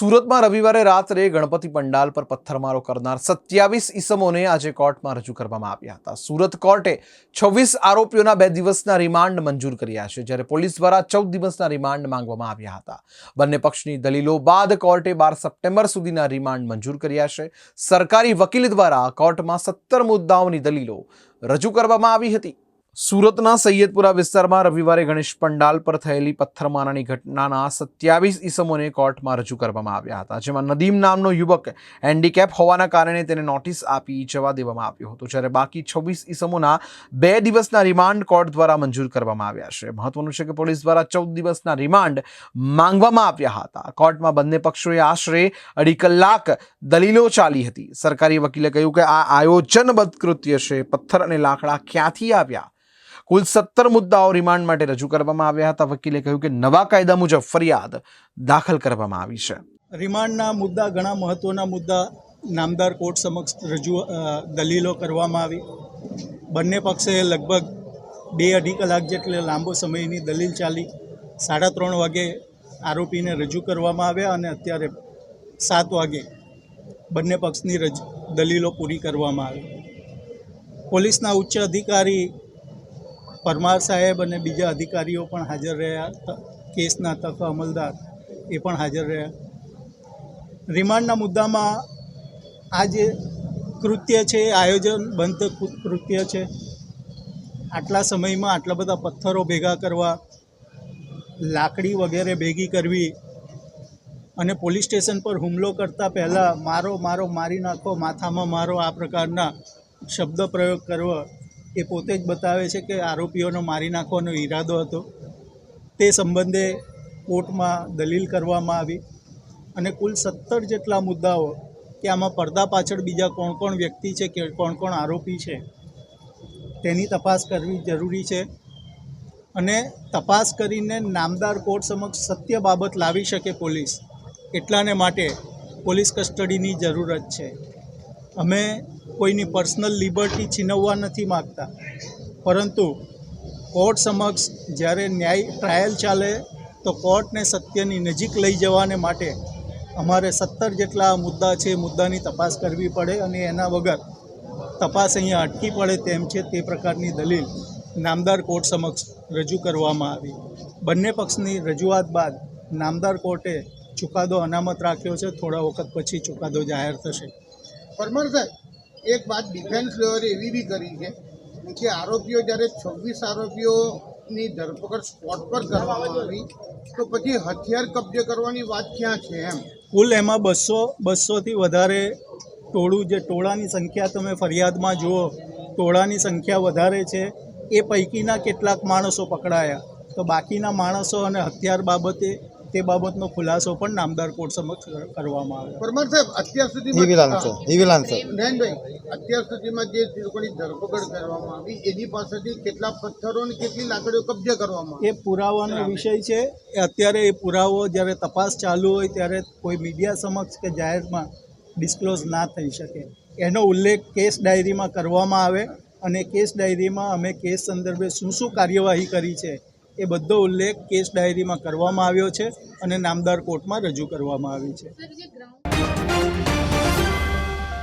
સુરતમાં રવિવારે રાત્રે ગણપતિ પંડાલ પર પથ્થરમારો કરનાર સત્યાવીસ ઈસમોને આજે કોર્ટમાં રજૂ કરવામાં આવ્યા હતા. સુરત કોર્ટે છવ્વીસ આરોપીઓના બે દિવસના રિમાન્ડ મંજૂર કર્યા છે, જ્યારે પોલીસ દ્વારા ચૌદ દિવસના રિમાન્ડ માંગવામાં આવ્યા હતા. બંને પક્ષની દલીલો બાદ કોર્ટે બાર સપ્ટેમ્બર સુધીના રિમાન્ડ મંજૂર કર્યા છે. સરકારી વકીલ દ્વારા કોર્ટમાં સત્તર મુદ્દાઓની દલીલો રજૂ કરવામાં આવી હતી. સુરતના સૈયદપુરા વિસ્તારમાં રવિવારે ગણેશ પંડાલ પર થયેલી પથ્થરમારાની ઘટનાના સત્યાવીસ ઈસમોને કોર્ટમાં રજૂ કરવામાં આવ્યા હતા, જેમાં નદીમ નામનો યુવક હેન્ડીકેપ હોવાના કારણે તેને નોટિસ આપી જવા દેવામાં આવ્યો હતો. જ્યારે બાકી છવ્વીસ ઈસમોના બે દિવસના રિમાન્ડ કોર્ટ દ્વારા મંજૂર કરવામાં આવ્યા છે. મહત્વનું છે કે પોલીસ દ્વારા ચૌદ દિવસના રિમાન્ડ માંગવામાં આવ્યા હતા. કોર્ટમાં બંને પક્ષોએ આશરે અઢી કલાક દલીલો ચાલી હતી. સરકારી વકીલે કહ્યું કે આ આયોજનબદ્ધ કૃત્ય છે. પથ્થર અને લાકડા ક્યાંથી આવ્યા? કુલ સત્તર મુદ્દાઓ રિમાન્ડ માટે રજૂ કરવામાં આવ્યા હતા. વકીલે કહ્યું કે નવા કાયદા મુજબ ફરિયાદ દાખલ કરવામાં આવી છે. રિમાન્ડના મુદ્દા, ઘણા મહત્ત્વના મુદ્દા નામદાર કોર્ટ સમક્ષ રજૂ દલીલો કરવામાં આવી. બંને પક્ષે લગભગ બે અઢી કલાક જેટલે લાંબો સમયની દલીલ ચાલી. સાડા ત્રણ વાગે આરોપીને રજૂ કરવામાં આવ્યા અને અત્યારે સાત વાગે બંને પક્ષની રજ, દલીલો પૂરી કરવામાં આવી. પોલીસના ઉચ્ચ અધિકારી પરમાર સાહેબ અને બીજા અધિકારીઓ પણ હાજર રહ્યા. કેસના તક અમલદાર એ પણ હાજર રહ્યા. રિમાન્ડના મુદ્દામાં આ જે કૃત્ય છે આયોજન બંધ કૃત્ય છે. આટલા સમયમાં આટલા બધા પથ્થરો ભેગા કરવા, લાકડી વગેરે ભેગી કરવી અને પોલીસ સ્ટેશન પર હુમલો કરતાં પહેલાં મારો મારો, મારી નાખો, માથામાં મારો આ પ્રકારના શબ્દ પ્રયોગ કરવો એ પોતે જ બતાવે છે કે આરોપીઓનો મારી નાખવાનો ઈરાદો હતો. તે સંબંધે કોર્ટમાં દલીલ કરવામાં આવી અને કુલ સત્તર જેટલા મુદ્દાઓ કે આમાં પડદા પાછળ બીજા કોણ કોણ વ્યક્તિ છે કે કોણ કોણ આરોપી છે, તેની તપાસ કરવી જરૂરી છે અને તપાસ કરીને નામદાર કોર્ટ સમક્ષ સત્ય બાબત લાવી શકે પોલીસ, એટલાને માટે પોલીસ કસ્ટડીની જરૂરત છે. અમે કોઈની પર્સનલ લિબર્ટી છીનવવા નથી માગતા. પરંતુ કોર્ટ સમક્ષ જ્યારે ન્યાય ટ્રાયલ ચાલે, તો કોર્ટને સત્યની નજીક લઈ જવાને માટે અમારે સત્તર જેટલા મુદ્દા છે મુદ્દાની તપાસ કરવી પડે અને એના વગર તપાસ અહીંયા અટકી પડે તેમ છે તે પ્રકારની દલીલ નામદાર કોર્ટ સમક્ષ રજૂ કરવામાં આવી. બંને પક્ષની રજૂઆત બાદ નામદાર કોર્ટે ચુકાદો અનામત રાખ્યો છે. થોડા વખત પછી ચુકાદો જાહેર થશે. પરમાર સાહેબ એક વાત ડિફેન્સ લેવલે એવી બી કરી છે કે આરોપીઓ જ્યારે છવ્વીસ આરોપીઓની ધરપકડ સ્પોટ પર કરવામાં આવી, તો પછી હથિયાર કબજે કરવાની વાત ક્યાં છે એમ? કુલ એમાં બસો, બસોથી વધારે ટોળું જે ટોળાની સંખ્યા તમે ફરિયાદમાં જુઓ, ટોળાની સંખ્યા વધારે છે. એ પૈકીના કેટલાક માણસો પકડાયા. તો બાકીના માણસો અને હથિયાર બાબતે તે બાબતનો ખુલાસો પણ નામદાર કોર્ટ સમક્ષ કરવામાં આવ્યો. પરમાર સાહેબ અત્યાર સુધી નયનભાઈ અત્યાર સુધીમાં જે લોકોની ધરપકડ કરવામાં આવી એની પાસેથી કેટલા પથ્થરો અને કેટલી લાકડીઓ કબજે કરવામાં એ પુરાવાનો વિષય છે. અત્યારે એ પુરાવો જ્યારે તપાસ ચાલુ હોય ત્યારે કોઈ મીડિયા સમક્ષ કે જાહેરમાં ડિસ્ક્લોઝ ના થઈ શકે. એનો ઉલ્લેખ કેસ ડાયરીમાં કરવામાં આવે અને કેસ ડાયરીમાં અમે કેસ સંદર્ભે શું શું કાર્યવાહી કરી છે એ બધો ઉલ્લેખ કેસ ડાયરીમાં કરવામાં આવ્યો છે અને નામદાર કોર્ટમાં રજૂ કરવામાં આવી છે.